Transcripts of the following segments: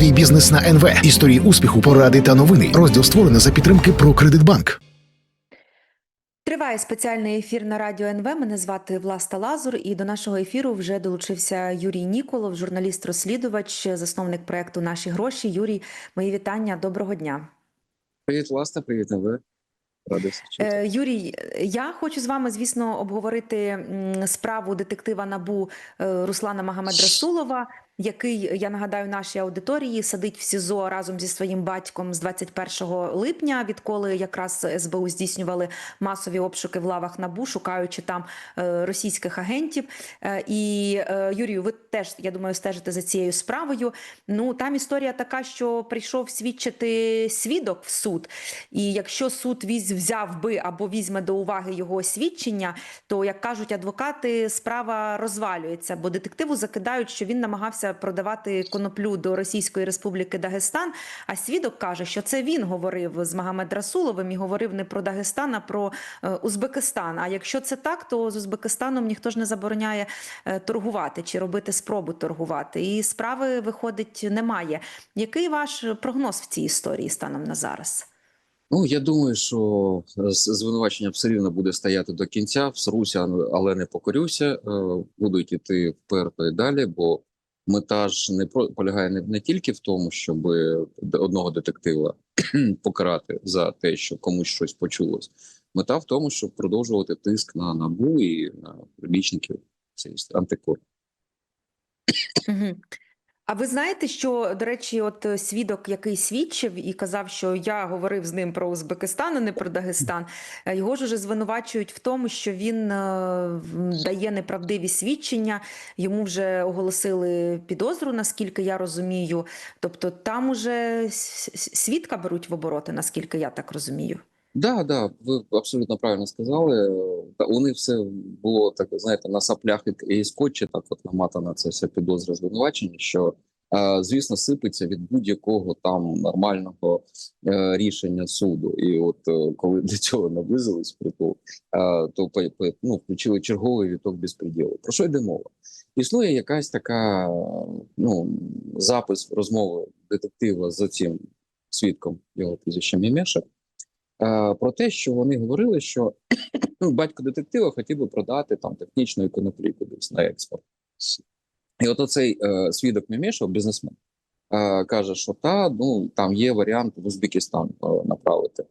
Свій бізнес на НВ. Історії успіху, поради та новини. Розділ створений за підтримки про Кредитбанк. Триває спеціальний ефір на радіо НВ. Мене звати Власта Лазур, і до нашого ефіру вже долучився Юрій Ніколов, журналіст-розслідувач, засновник проекту Наші гроші. Юрій, мої вітання. Доброго дня. Привіт, власне, привіт, чути. Е, Юрій, я хочу з вами, звісно, обговорити справу детектива Набу е, Руслана Магомед-Расулова, який, я нагадаю, нашій аудиторії сидить в СІЗО разом зі своїм батьком з 21 липня, відколи якраз СБУ здійснювали масові обшуки в лавах Набу, шукаючи там е, російських агентів. Е, І е, Юрію, ви теж я думаю, стежите за цією справою. Ну там історія така, що прийшов свідчити свідок в суд, і якщо суд візь взяв би або візьме до уваги його свідчення, то як кажуть адвокати, справа розвалюється, бо детективу закидають, що він намагався продавати коноплю до Російської Республіки Дагестан. А свідок каже, що це він говорив з Магомед Расуловим і говорив не про Дагестан, а про е, Узбекистан. А якщо це так, то з Узбекистаном ніхто ж не забороняє е, торгувати чи робити спробу торгувати. І справи виходить немає. Який ваш прогноз в цій історії станом на зараз? Ну, я думаю, що звинувачення все рівно буде стояти до кінця, всруся, але не покорюся. Е, Будуть іти вперто і далі, бо мета ж не про полягає не, не тільки в тому, щоб одного детектива покарати за те, що комусь щось почулось. Мета в тому, щоб продовжувати тиск на набу і на прибічників цієї антикор. А ви знаєте, що, до речі, от е, свідок, який свідчив і казав, що я говорив з ним про Узбекистан, а не про Дагестан, е, його ж уже звинувачують в тому, що він е, дає неправдиві свідчення. Йому вже оголосили підозру, наскільки я розумію. Тобто там уже свідка беруть в обороти, наскільки я так розумію. Да, да, ви абсолютно правильно сказали. У них все було так, знаєте, на саплях і- скотчі, так от наматана це все підозра звинувачення, що звісно сипеться від будь-якого там нормального е, рішення суду. І от е, коли до цього наблизились притул, е, то ну, включили черговий віток безпреділу. Про що йде мова? Існує якась така ну запис розмови детектива з цим свідком його прізвищем Мімеша. Е, про те, що вони говорили, що батько детектива хотів би продати там технічну коноплі кудись на експорт. І от оцей е, свідок Мімішев, бізнесмен, е, каже, що та ну там є варіант в Узбекистан е, направити.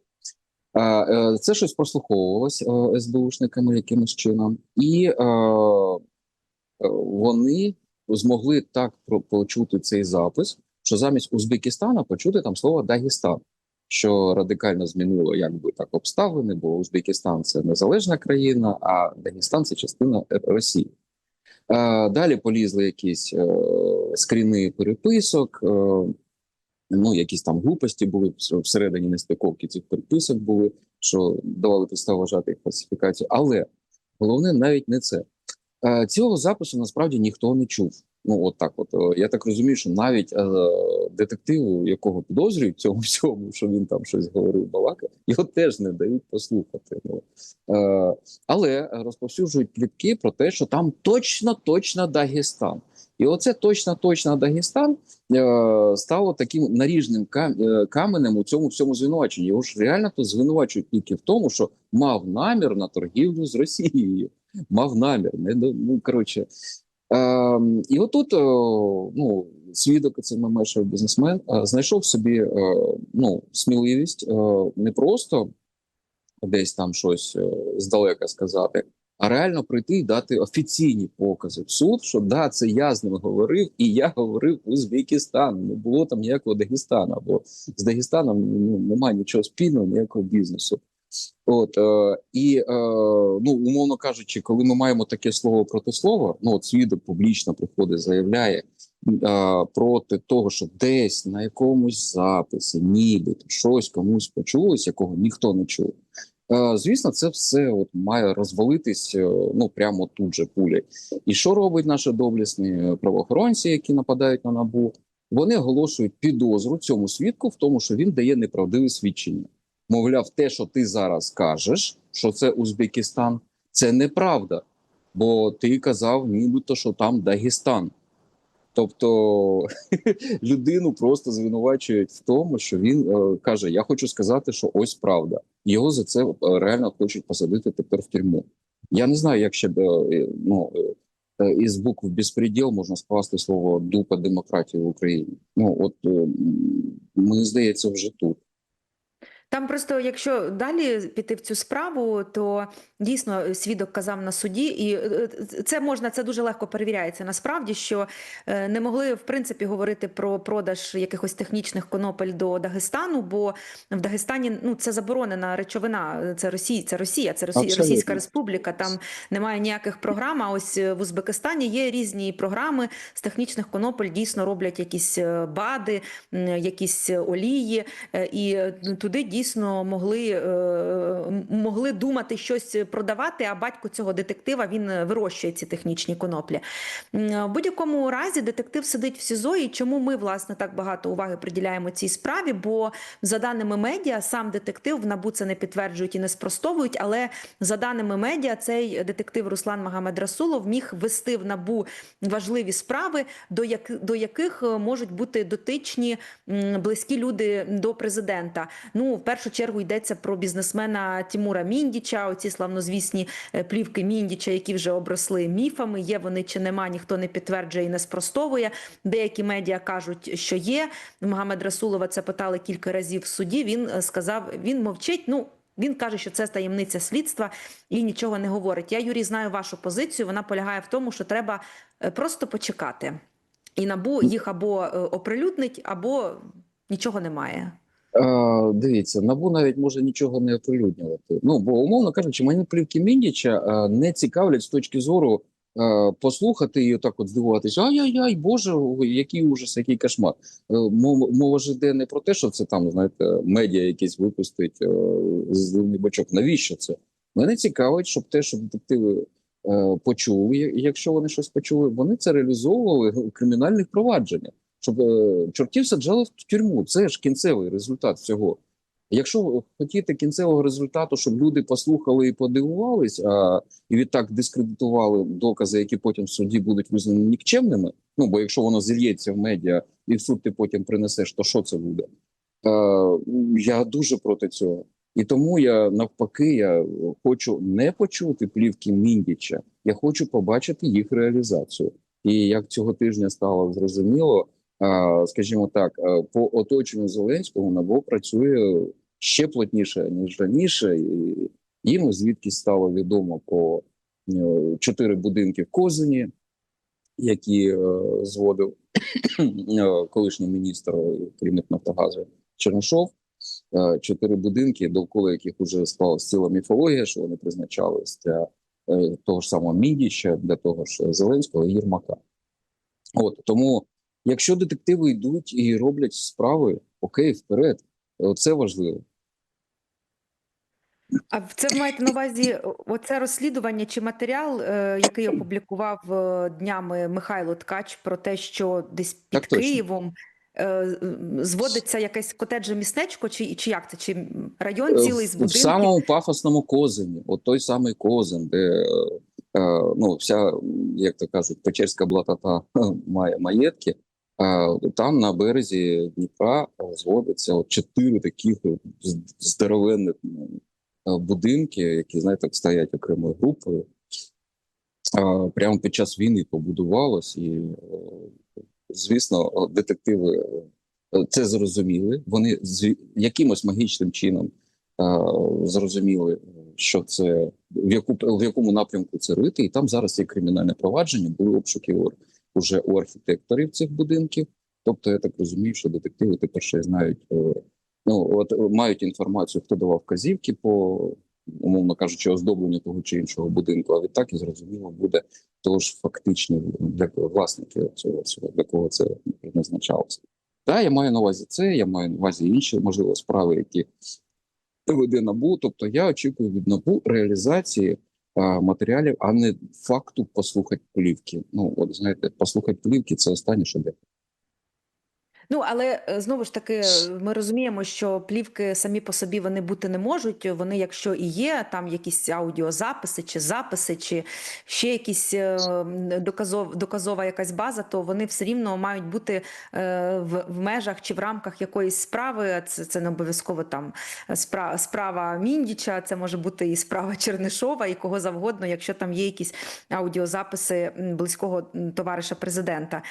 Е, е, це щось прослуховувалось е, СБУшниками якимось чином, і е, е, вони змогли так почути цей запис, що замість Узбекистана почути там слово Дагестан що радикально змінило якби так обставини, бо Узбекистан це незалежна країна, а Дагестан це частина Росії. Далі полізли якісь е, скріни переписок, е, ну якісь там глупості були всередині нестиковки цих переписок були, що давали підставу вважати їх фальсифікацію. Але головне навіть не це. Е, Цього запису насправді ніхто не чув. Ну, от так, от Е, я так розумію, що навіть е, детективу, якого підозрюють цьому всьому, що він там щось говорив, балакав, його теж не дають послухати. Ну. Е, але розповсюджують плітки про те, що там точно, точно Дагестан. І оце точно, точно Дагестан е, стало таким наріжним е, каменем у цьому всьому звинуваченні. Його ж реально то звинувачують тільки в тому, що мав намір на торгівлю з Росією. Мав намір, не ну коротше. Ем, і отут, е, ну, свідок, це мемешев бізнесмен, е, знайшов собі е, ну, сміливість не просто десь там щось здалека сказати, а реально прийти і дати офіційні покази в суд, що да, це я з ним говорив, і я говорив Узбекистан. Не було там ніякого Дагестана, бо з Дагестаном ну, немає нічого спільного, ніякого бізнесу. От е, і е, ну умовно кажучи, коли ми маємо таке слово проти слова, ну от свідок публічно приходить, заявляє е, проти того, що десь на якомусь записі, нібито щось комусь почулось, якого ніхто не чув. Е, звісно, це все от має розвалитись е, ну прямо тут же пулі. І що робить наші доблісні правоохоронці, які нападають на набу? Вони оголошують підозру цьому свідку в тому, що він дає неправдиве свідчення. Мовляв, те, що ти зараз кажеш, що це Узбекистан, це неправда. Бо ти казав, нібито, що там Дагестан. Тобто людину просто звинувачують в тому, що він е, каже: Я хочу сказати, що ось правда. Його за це е, реально хочуть посадити тепер в тюрму. Я не знаю, як ще б, е, ну, е, е, із букв безпреділ можна скласти слово дупа демократії в Україні. Ну от е, мені здається, вже тут. Там просто, якщо далі піти в цю справу, то дійсно свідок казав на суді, і е, це можна, це дуже легко перевіряється насправді, що е, не могли в принципі говорити про продаж якихось технічних конопель до Дагестану, бо в Дагестані ну це заборонена речовина. Це Росія, це Росія, це Росія, Російська Республіка. Там немає ніяких програм. А ось е, в Узбекистані є різні програми з технічних конопель. Дійсно роблять якісь е, БАДи, якісь олії, е, і е, туди дійсно могли, е, могли думати щось продавати. А батько цього детектива він е, вирощує ці технічні коноплі. М, В будь-якому разі детектив сидить в СІЗО. І чому ми власне так багато уваги приділяємо цій справі? Бо за даними медіа, сам детектив в НАБУ це не підтверджують і не спростовують. Але за даними медіа, цей детектив Руслан Магомед Расулов міг вести в НАБУ важливі справи, до, як, до яких е, можуть бути дотичні близькі люди до президента. Ну, першу чергу йдеться про бізнесмена Тімура Міндіча. Оці славнозвісні е, плівки Міндіча, які вже обросли міфами. Є вони чи нема, ніхто не підтверджує і не спростовує. Деякі медіа кажуть, що є. Магомед Расулова це питали кілька разів в суді. Він е, сказав, він мовчить. Ну. Він каже, що це таємниця слідства і нічого не говорить. Я, Юрій, знаю вашу позицію. Вона полягає в тому, що треба е, просто почекати. І набу їх або оприлюднить, або нічого немає. Е, дивіться, набу навіть може нічого не оприлюднювати. Ну бо умовно кажучи, мене плівки Міндіча е, не цікавлять з точки зору е, послухати і отак от здивуватися. Ай-яй-яй, Боже, який ужас, який кошмар. Мова, ж йде не про те, що це там, знаєте, медіа якісь випустить зливний бачок. Навіщо це? Мене цікавить, щоб те, що детективи е, почули, якщо вони щось почули, вони це реалізовували в кримінальних провадженнях щоб е, чортів саджали в тюрму. Це ж кінцевий результат цього. Якщо ви хотіте кінцевого результату, щоб люди послухали і подивувались, а і відтак дискредитували докази, які потім в суді будуть визнані нікчемними. Ну бо якщо воно зільється в медіа і в суд ти потім принесеш, то що це буде? Е, я дуже проти цього. І тому я навпаки я хочу не почути плівки Міндіча, я хочу побачити їх реалізацію. І як цього тижня стало зрозуміло, скажімо так, е, по оточенню Зеленського НАБУ працює ще плотніше ніж раніше, і їм звідки стало відомо про е, чотири будинки в Козині, які е, зводив колишній міністр керівник Нафтогазу Чернишов. Чотири будинки, довкола яких вже склалась ціла міфологія, що вони призначались для того ж самого Міндіча, для того ж Зеленського і Єрмака. От тому Якщо детективи йдуть і роблять справи, окей, вперед, Е, це важливо. А це ви маєте на увазі оце розслідування чи матеріал, е, який опублікував е, днями Михайло Ткач про те, що десь під Так. Києвом е, зводиться якесь котедже містечко, чи, чи як це? Чи район цілий з в, в самому пафосному козині, от той самий козин, де ну, вся, як то кажуть, Печерська блатата має маєтки. А там на березі Дніпра е, зводиться от чотири таких е, здоровенних е, будинки, які знаєте, стоять окремою групою. Прямо під час війни побудувалось, і е, звісно, детективи е, це зрозуміли. Вони з якимось магічним чином е, зрозуміли, що це в яку в якому напрямку це рити, і там зараз є кримінальне провадження, були обшуки у- уже у архітекторів цих будинків. Тобто, я так розумію, що детективи тепер ще знають, е, ну от е, мають інформацію, хто давав вказівки по умовно кажучи, оздобленню того чи іншого будинку. А відтак і зрозуміло буде тож фактичні для власники цього цього для кого це призначалося. Так, я маю на увазі це, я маю на увазі інші можливо справи, які веде набу. Тобто я очікую від набу реалізації матеріалів, а не факту послухати плівки. Ну от знаєте, послухати плівки це останнє що. Ну, але е, знову ж таки, ми розуміємо, що плівки самі по собі вони бути не можуть. Вони, якщо і є, там якісь аудіозаписи чи записи, чи ще якісь е, доказов, доказова якась база, то вони все рівно мають бути е, в, в межах чи в рамках якоїсь справи. Це, це не обов'язково там справа, справа Міндіча, це може бути і справа Чернишова, і кого завгодно, якщо там є якісь аудіозаписи близького товариша президента.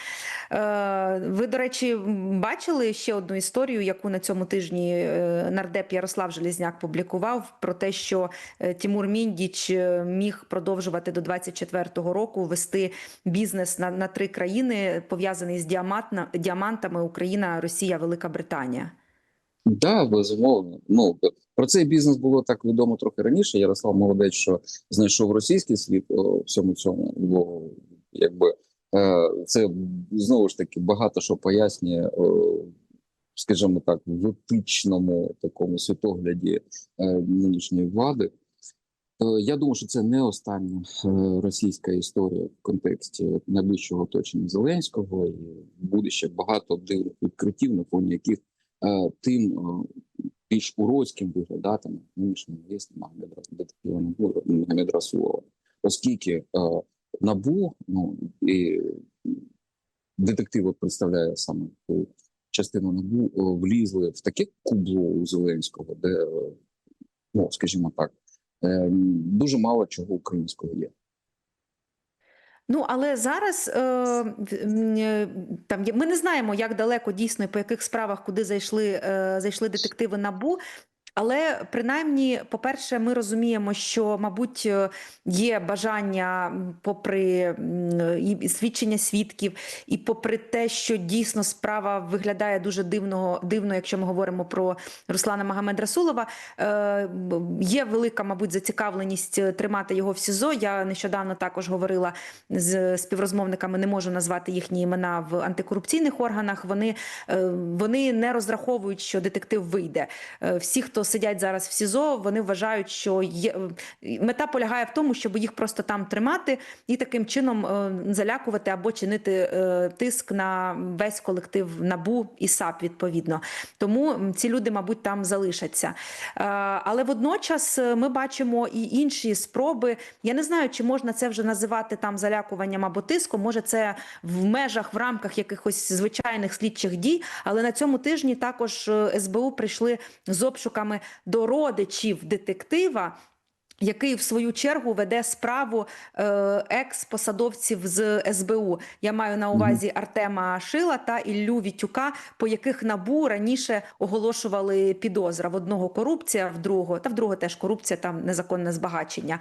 Ви, до речі, бачили ще одну історію, яку на цьому тижні е, нардеп Ярослав Железняк публікував про те, що е, Тімур Міндіч е, міг продовжувати до 24-го року вести бізнес на, на три країни, пов'язаний з діамантами Україна, Росія, Велика Британія. Да, безумовно. Ну про цей бізнес було так відомо трохи раніше. Ярослав молодець, що знайшов російський слід у всьому цьому. Бо якби це знову ж таки багато що пояснює, е, скажімо так, в етичному такому світогляді е, нинішньої влади. Е, Я думаю, що це не остання е, російська історія в контексті найближчого оточення Зеленського, і буде ще багато дивних відкриттів, на фоні яких е, тим е, більш уродським виглядатиме нинішній місць Магомед Расулова, оскільки е, набу ну і детектив представляє саме ту частину набу е, влізли в таке кубло у Зеленського, де е, ну скажімо так. Е, Дуже мало чого українського є. Ну, але зараз е, там ми не знаємо, як далеко дійсно і по яких справах куди зайшли, е, зайшли детективи НАБУ. Але принаймні, по-перше, ми розуміємо, що, мабуть, е, є бажання, попри і свідчення свідків, і попри те, що дійсно справа виглядає дуже дивно, дивно, якщо ми говоримо про Руслана Магомед-Расулова, е, є велика, мабуть, зацікавленість е, тримати його в СІЗО. Я нещодавно також говорила з співрозмовниками, не можу назвати їхні імена в антикорупційних органах. Вони, вони не розраховують, що детектив вийде. Всі, хто сидять зараз в СІЗО, вони вважають, що є е, мета полягає в тому, щоб їх просто там тримати і таким чином е, залякувати або чинити е, тиск на весь колектив НАБУ і САП відповідно. Тому ці люди, мабуть, там залишаться. Але водночас ми бачимо і інші спроби. Я не знаю, чи можна це вже називати там залякуванням або тиском. Може, це в межах, в рамках якихось звичайних слідчих дій. Але на цьому тижні також СБУ прийшли з обшуками до родичів детектива. Який в свою чергу веде справу е, екс-посадовців з СБУ. Я маю на увазі Артема Шила та Іллю Вітюка, по яких набу раніше оголошували підозра в одного корупція, в другого та в другого теж корупція, там незаконне збагачення.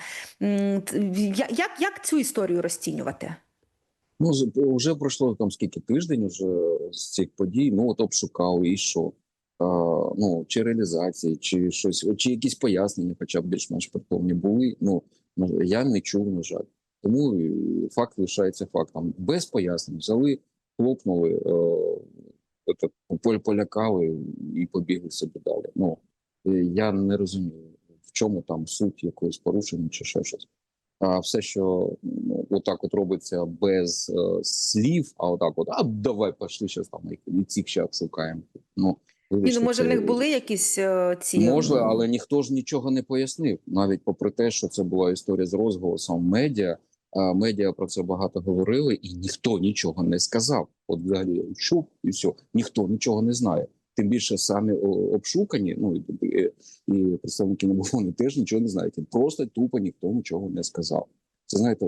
Як, як цю історію розцінювати? Ну вже пройшло там скільки тиждень уже з цих подій. Ну от обшукали і що? Ну чи реалізації, чи щось, чи якісь пояснення, хоча б більш-менш притомні були. Ну я не чув, на жаль. Тому е, факт лишається фактом. Без пояснень взяли, хлопнули, е, полякали і побігли собі далі. Ну е, я не розумію, в чому там суть якоїсь порушення чи ще щось. А все, що ну, отак от робиться без е, слів, а отак, от а давай пішли зараз там і цих ще шукаємо. Ну Ні, ну, може, в них були якісь е, ці Може, але ніхто ж нічого не пояснив, навіть попри те, що це була історія з розголосом медіа. а, Медіа про це багато говорили, і ніхто нічого не сказав. От взагалі чув і все, ніхто нічого не знає. Тим більше самі обшукані, ну і, і, представники НАБУ, теж нічого не знають. Просто тупо ніхто нічого не сказав. Це знаєте,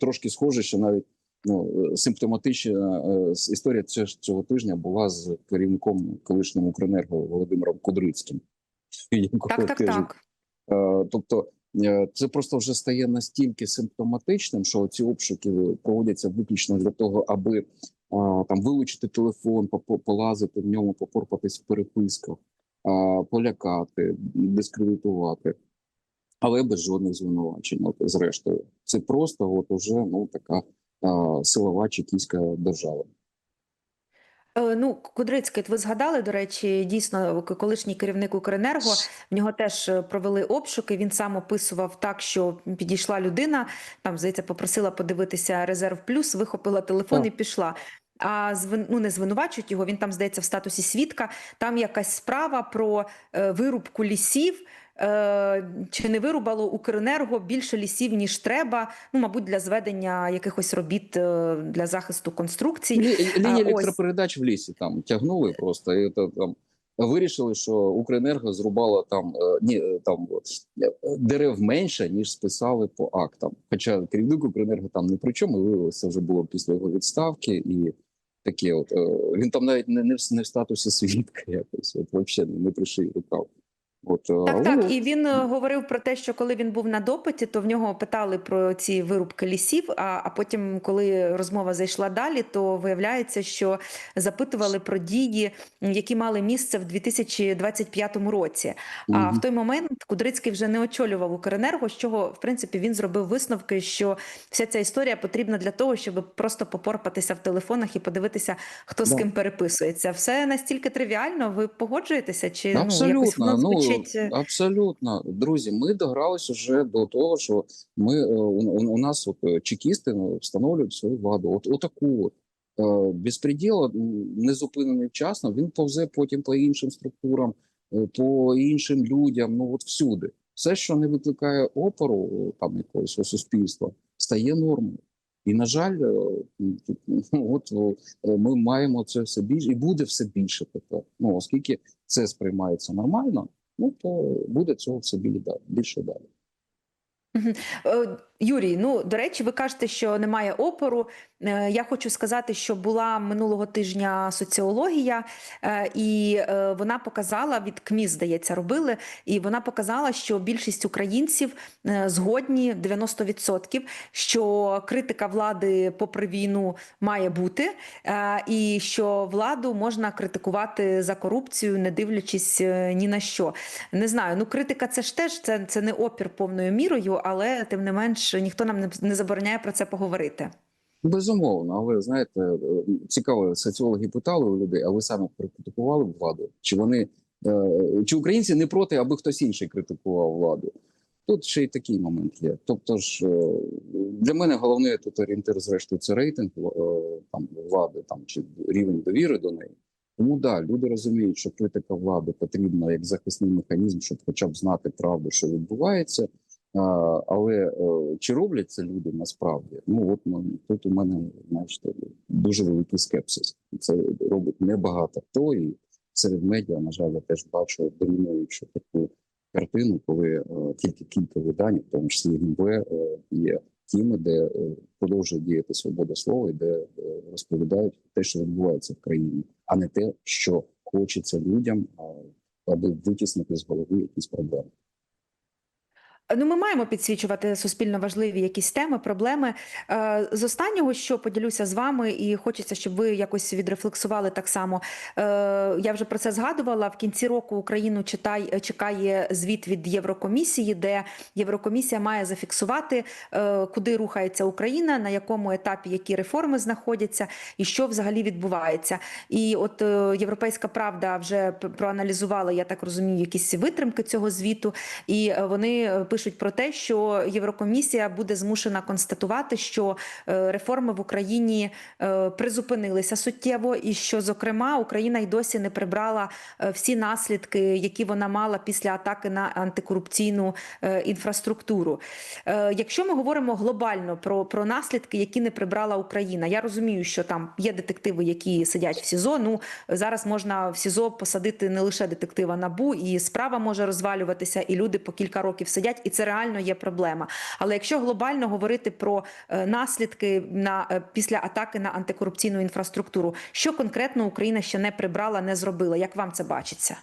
трошки схоже, що навіть ну симптоматична е, історія цього, тижня була з керівником колишнім Укренерго Володимиром Кудрицьким. так, так, так. Е, Тобто е, це просто вже стає настільки симптоматичним, що ці обшуки проводяться виключно для того, аби е, там вилучити телефон, полазити в ньому, попорпатись в переписках, е, полякати, дискредитувати, але без жодних звинувачень. От, зрештою, це просто от уже ну така е, силова чекійська держава. Е, Ну, Кудрицький, ви згадали, до речі, дійсно, колишній керівник Укренерго, в нього теж е, провели обшуки. Він сам описував так, що підійшла людина, там, здається, попросила подивитися резерв плюс, вихопила телефон Так. і пішла. А звин, ну, не звинувачують його. Він там здається в статусі свідка. Там якась справа про е, вирубку лісів. Е, Чи не вирубало Укренерго більше лісів ніж треба? Ну, мабуть, для зведення якихось робіт е, для захисту конструкцій. Лінія електропередач в лісі там тягнули просто і то, там вирішили, що Укренерго зрубало там ні там дерев менше ніж списали по актам. Хоча керівник Укренерго там не при чому виявилося вже було після його відставки і. Таке, от е, він там навіть не, не, в, не в статусі свідка якось, от взагалі не пришив рукав. От, е, Так, але так. І він е, говорив про те, що коли він був на допиті, то в нього питали про ці вирубки лісів. А, а потім, коли розмова зайшла далі, то виявляється, що запитували про дії, які мали місце в 2025 році. А Мгм. в той момент Кудрицький вже не очолював Укренерго, з чого в принципі він зробив висновки, що вся ця історія потрібна для того, щоб просто попорпатися в телефонах і подивитися, хто з Да. ким переписується. Все настільки тривіально. Ви погоджуєтеся? Чи ну якось воно ну звучить? Е, абсолютно, друзі. Ми догралися вже до того, що ми е, у, у- нас от е, чекісти ну, встановлюють свою владу. От отаку от. Безпреділ не зупинений вчасно. Він повзе потім по іншим структурам, по іншим людям. Ну от всюди, все, що не викликає опору там якогось суспільства, стає нормою. І на жаль, ну, от ми маємо це все більше, і буде все більше тепер. Ну оскільки це сприймається нормально, ну то буде цього все більше далі. Юрій, ну до речі, ви кажете, що немає опору. Е, Я хочу сказати, що була минулого тижня соціологія, е, і е, вона показала від КМІ, здається, робили, і вона показала, що більшість українців згодні 90%, що критика влади попри війну має бути, і що владу можна критикувати за корупцію, не дивлячись ні на що. Не знаю, ну критика це ж теж це, це не опір повною мірою, але тим не менш ніхто нам не, забороняє про це поговорити. Безумовно, але знаєте, е, цікаво, соціологи питали у людей, а ви саме критикували владу? Чи вони е, чи українці не проти, аби хтось інший критикував владу? Тут ще й такий момент є. Тобто ж е, для мене головний тут орієнтир, зрештою, це рейтинг там влади, там чи рівень довіри до неї. Тому да, люди розуміють, що критика влади потрібна як захисний механізм, щоб хоча б знати правду, що відбувається. Але е, чи роблять це люди насправді? Ну от тут у мене знаєте, дуже великий скепсис. Це робить небагато хто, і серед медіа, на жаль, я теж бачу домінуючу таку картину, коли е, тільки кілька видань, в тому числі ГМВ, е, є тими, де продовжує діяти свобода слова, і де розповідають те, що відбувається в країні, а не те, що хочеться людям, аби витіснити з голови якісь проблеми. Ну, ми маємо підсвічувати суспільно важливі якісь теми, проблеми. Е, З останнього, що поділюся з вами, і хочеться, щоб ви якось відрефлексували так само. Е, Я вже про це згадувала. В кінці року Україну читай, чекає звіт від Єврокомісії, де Єврокомісія має зафіксувати, е, куди рухається Україна, на якому етапі які реформи знаходяться, і що взагалі відбувається. І от е, Європейська Правда вже проаналізувала, я так розумію, якісь витримки цього звіту, і е, вони е, пишуть про те, що Єврокомісія буде змушена констатувати, що е, реформи в Україні е, призупинилися суттєво, і що, зокрема, Україна й досі не прибрала е, всі наслідки, які вона мала після атаки на антикорупційну інфраструктуру. Якщо ми говоримо глобально про, про наслідки, які не прибрала Україна, я розумію, що там є детективи, які сидять в СІЗО. Ну зараз можна в СІЗО посадити не лише детектива набу, і справа може розвалюватися, і люди по кілька років сидять, і це реально є проблема. Але якщо глобально говорити про е, наслідки на е, після атаки на антикорупційну інфраструктуру, що конкретно Україна ще не прибрала, не зробила? Як вам це бачиться?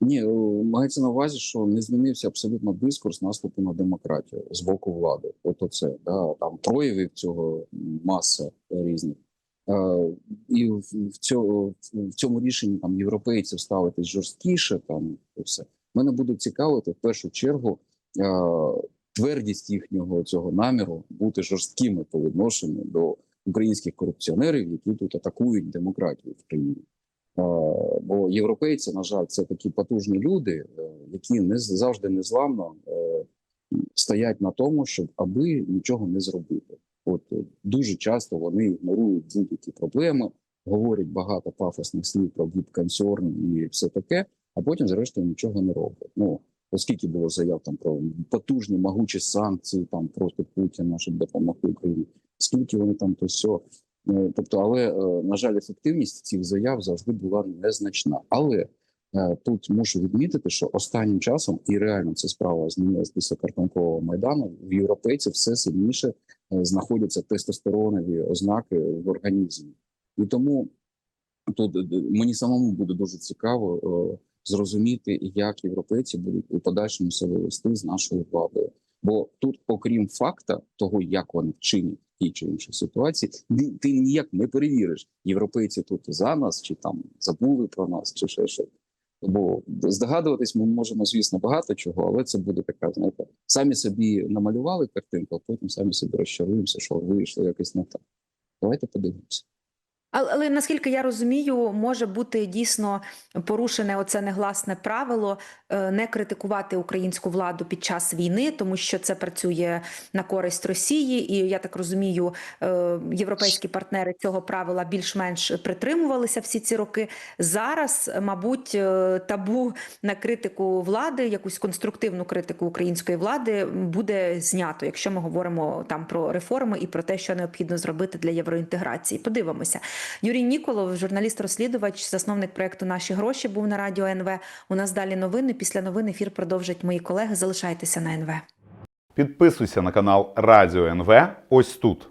Ні, мається на увазі, що не змінився абсолютно дискурс наступу на демократію з боку влади. От оце да там проявів цього маса різних. Е, і в, цьому, в цьому рішенні там європейців ставитись жорсткіше. Там все мене буде цікавити в першу чергу е, твердість їхнього цього наміру бути жорсткими по відношенню до українських корупціонерів, які тут атакують демократію в країні. Е, Бо європейці, на жаль, це такі потужні люди, е, які не завжди незламно стоять на тому, щоб аби нічого не зробити. От дуже часто вони ігнорують будь-які проблеми, говорять багато пафосних слів про віп-консерн і все таке, а потім, зрештою, нічого не роблять. Ну оскільки було заяв там про потужні могучі санкції там проти Путіна, щоб допомогти Україні, скільки вони там то все. Е, Тобто, але е, на жаль, ефективність цих заяв завжди була незначна. Але е, тут мушу відмітити, що останнім часом і реально ця справа змінилась після картонкового майдану. В європейців все сильніше е, знаходяться тестостеронові ознаки в організмі, і тому тут мені самому буде дуже цікаво зрозуміти, як європейці будуть у подальшому себе вести з нашою владою. Бо тут, окрім факта того, як вони вчинять в тій чи іншій ситуації, ти ніяк не перевіриш, європейці тут за нас, чи там забули про нас, чи ще щось. Бо здогадуватись ми можемо, звісно, багато чого, але це буде така, знаєте, самі собі намалювали картинку, а потім самі собі розчаруємося, що вийшло якось не так. Давайте подивимося. Але, але наскільки я розумію, може бути дійсно порушене оце негласне правило е, не критикувати українську владу під час війни, тому що це працює на користь Росії, і я так розумію, е, європейські партнери цього правила більш-менш притримувалися всі ці роки. Зараз, мабуть, е, табу на критику влади, якусь конструктивну критику української влади буде знято, якщо ми говоримо там про реформи і про те, що необхідно зробити для євроінтеграції. Подивимося. Юрій Ніколов, журналіст-розслідувач, засновник проекту Наші гроші був на радіо НВ. У нас далі новини. Після новин ефір продовжать мої колеги. Залишайтеся на НВ. Підписуйся на канал Радіо НВ ось тут.